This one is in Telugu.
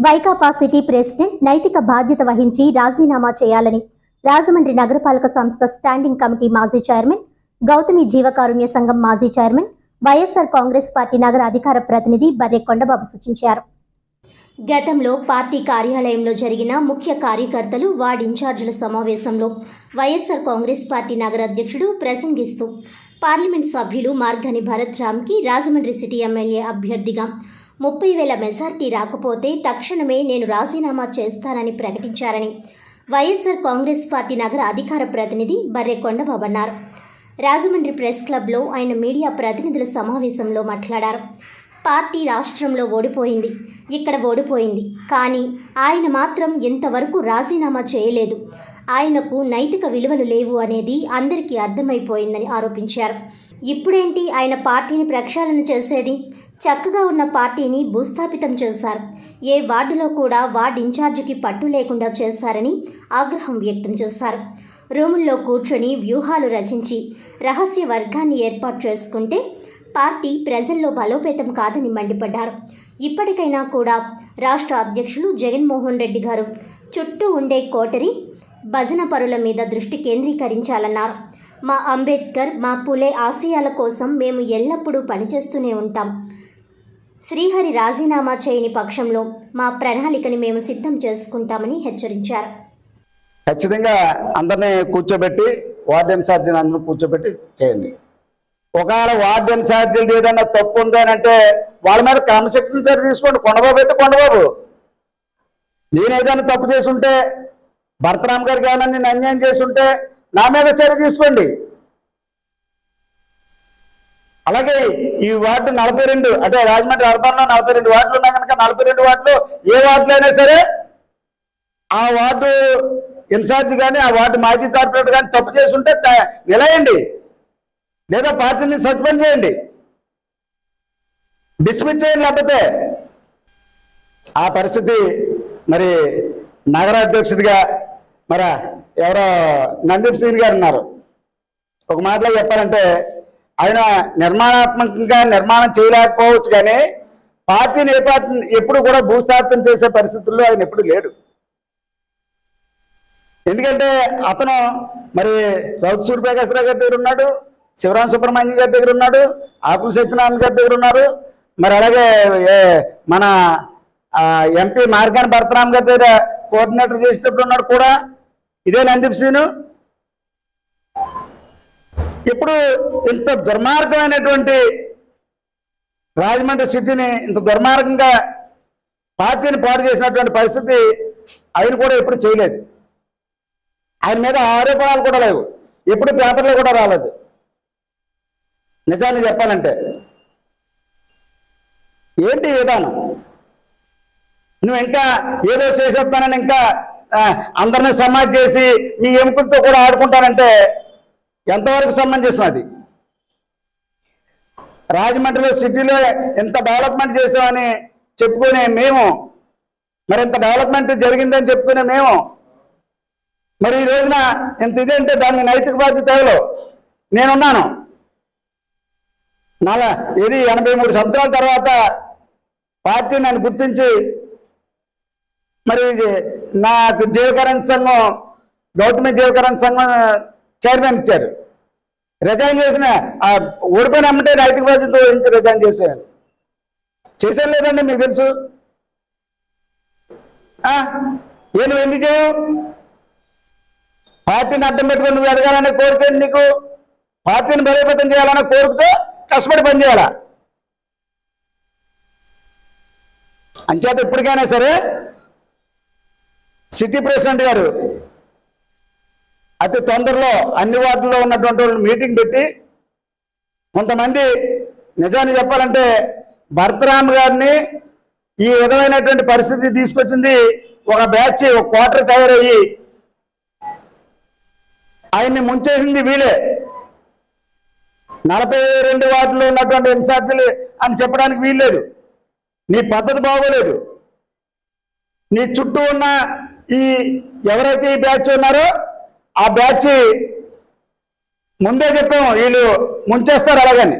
వైకాపా సిటీ ప్రెసిడెంట్ నైతిక బాధ్యత వహించి రాజీనామా చేయాలని రాజమండ్రి నగరపాలక సంస్థ స్టాండింగ్ కమిటీ మాజీ చైర్మన్ గౌతమి జీవకారుణ్య సంఘం మాజీ చైర్మన్ వైఎస్ఆర్ కాంగ్రెస్ పార్టీ నగర అధికార ప్రతినిధి బర్రె కొండబాబు సూచించారు. గతంలో పార్టీ కార్యాలయంలో జరిగిన ముఖ్య కార్యకర్తలు వార్డ్ ఇన్ఛార్జీల సమావేశంలో వైఎస్ఆర్ కాంగ్రెస్ పార్టీ నగర అధ్యక్షుడు ప్రసంగిస్తూ పార్లమెంట్ సభ్యులు మార్గని భరత్ రామ్కి రాజమండ్రి సిటీ ఎమ్మెల్యే అభ్యర్థిగా ముప్పై వేల మెజార్టీ రాకపోతే తక్షణమే నేను రాజీనామా చేస్తానని ప్రకటించారని వైఎస్ఆర్ కాంగ్రెస్ పార్టీ నగర అధికార ప్రతినిధి బర్రె కొండబాబు అన్నారు. రాజమండ్రి ప్రెస్ క్లబ్లో ఆయన మీడియా ప్రతినిధుల సమావేశంలో మాట్లాడారు. పార్టీ రాష్ట్రంలో ఓడిపోయింది. ఇక్కడ ఓడిపోయింది. కానీ ఆయన మాత్రం ఇంతవరకు రాజీనామా చేయలేదు. ఆయనకు నైతిక విలువలు లేవు అనేది అందరికీ అర్థమైపోయిందని ఆరోపించారు. ఇప్పుడేంటి ఆయన పార్టీని ప్రక్షాళన చేసేది? చక్కగా ఉన్న పార్టీని భూస్థాపితం చేశారు. ఏ వార్డులో కూడా వార్డ్ ఇన్ఛార్జికి పట్టు లేకుండా చేశారని ఆగ్రహం వ్యక్తం చేశారు. రూముల్లో కూర్చొని వ్యూహాలు రచించి రహస్య వర్గాన్ని ఏర్పాటు చేసుకుంటే పార్టీ ప్రజల్లో బలోపేతం కాదని మండిపడ్డారు. ఇప్పటికైనా కూడా రాష్ట్ర అధ్యక్షులు జగన్మోహన్ రెడ్డి గారు చుట్టూ ఉండే కోటరి భజన పరుల మీద దృష్టి కేంద్రీకరించాలన్నారు. మా అంబేద్కర్ మా పులే ఆశయాల కోసం మేము ఎల్లప్పుడూ పనిచేస్తూనే ఉంటాం. శ్రీహరి రాజీనామా చేయని పక్షంలో మా ప్రణాళికని మేము సిద్ధం చేసుకుంటామని హెచ్చరించారు. ఖచ్చితంగా అందరినీ కూర్చోబెట్టి వార్డు ఇన్ఛార్జిని అందరూ కూర్చోబెట్టి చేయండి. ఒకవేళ వార్డు ఇన్ఛార్జీలు ఏదైనా తప్పు ఉంది అని అంటే వాళ్ళ మీద క్రమశిక్షణ చర్య తీసుకోండి. కొండబాబు అయితే కొండబాబు. నేను ఏదైనా తప్పు చేసి ఉంటే భరతరామ్ గారికి ఏమైనా నేను అన్యాయం చేసి ఉంటే నా మీద చర్య తీసుకోండి. అలాగే ఈ వార్డు నలభై రెండు అంటే రాజమండ్రి అర్బన్లో నలభై రెండు వార్డులు ఉన్నా కనుక నలభై రెండు వార్డులు ఏ వార్డులు అయినా సరే ఆ వార్డు ఇన్ఛార్జ్ కానీ ఆ వార్డు మాజీ కార్పొరేటర్ కానీ తప్పు చేసి ఉంటే త- నిలయండి లేదా పార్టీని సస్పెండ్ చేయండి. డిస్మిస్ చేయండి లేకపోతే ఆ పరిస్థితి మరి నగరాధ్యక్షుడిగా మరి ఎవరో నందీప్ సింగ్ గారు ఉన్నారు. ఒక మాటలో చెప్పాలంటే ఆయన నిర్మాణాత్మకంగా నిర్మాణం చేయలేకపోవచ్చు కానీ పార్టీ నేపథ్యం ఎప్పుడు కూడా భూస్థాపితం చేసే పరిస్థితుల్లో ఆయన ఎప్పుడు లేడు. ఎందుకంటే అతను మరి రౌత్ సూర్యప్రకాశ్రావు గారి దగ్గర ఉన్నాడు శివరాం సుబ్రహ్మణ్యం గారి దగ్గర ఉన్నాడు ఆకుల సత్యనారాయణ గారి దగ్గర ఉన్నారు. మరి అలాగే మన ఎంపీ మార్గాన్ భరతరామ్ గారి దగ్గర కోఆర్డినేటర్ చేసేటప్పుడు ఉన్నాడు కూడా. ఇదే నందీప్ సీను ఇప్పుడు ఇంత దుర్మార్గమైనటువంటి రాజమండ్రి సిద్ధిని ఇంత దుర్మార్గంగా పార్టీని పాడు చేసినటువంటి పరిస్థితి ఆయన కూడా ఎప్పుడు చేయలేదు. ఆయన మీద ఆరోపణలు కూడా లేవు. ఎప్పుడు పేపర్లో కూడా రాలేదు. నిజాన్ని చెప్పాలంటే. ఏంటి విధానం? నువ్వు ఇంకా ఏదో చేసేస్తానని ఇంకా అందరిని సమాజ్ చేసి మీ ఎముకలతో కూడా ఆడుకుంటానంటే ఎంతవరకు సంబంధించిన అది? రాజమండ్రిలో సిటీలో ఎంత డెవలప్మెంట్ చేసామని చెప్పుకునే మేము మరి ఇంత డెవలప్మెంట్ జరిగిందని చెప్పుకునే మేము మరి ఈ రోజున ఇంత ఇదంటే దానికి నైతిక బాధ్యత ఎవరు? నేనున్నాను. నాలా ఇది ఎనభై మూడు సంవత్సరాల తర్వాత పార్టీ నన్ను గుర్తించి మరి ఇది నాకు జీవకరణ సంఘం గౌతమ జీవకరణ సంఘం చైర్మన్ ఇచ్చారు. రిజైన్ చేసిన ఓడిపోయిన అమ్మంటే నైతిక బాధ్యత వహించి రిజైన్ చేశాను చేశాను లేదండి మీకు తెలుసు. ఆ? ఏ నువ్వు ఎందుకు చేయవు? పార్టీని అడ్డం పెట్టుకుని నువ్వు ఎదగాలనే కోరిక నీకు? పార్టీని బలోపేతం చేయాలనే కోరికతో కష్టపడి పనిచేయాలా? అంచేత ఎప్పటికైనా సరే సిటీ ప్రెసిడెంట్ గారు అతి తొందరలో అన్ని వార్డుల్లో ఉన్నటువంటి వాళ్ళు మీటింగ్ పెట్టి కొంతమంది నిజాన్ని చెప్పాలంటే భరతరామ్ గారిని ఈ విధమైనటువంటి పరిస్థితి తీసుకొచ్చింది ఒక బ్యాచ్ ఒక క్వార్టర్ తయారయ్యి ఆయన్ని ముంచేసింది వీలే నలభై రెండు వార్డులు ఉన్నటువంటి ఇన్ఛార్జీలు అని చెప్పడానికి వీల్లేదు. నీ పద్ధతి బాగోలేదు. నీ చుట్టూ ఉన్న ఈ ఎవరైతే ఈ బ్యాచ్ ఉన్నారో ఆ బ్యాచ్ ముందే చెప్పాము వీళ్ళు ముంచేస్తారు అలాగని.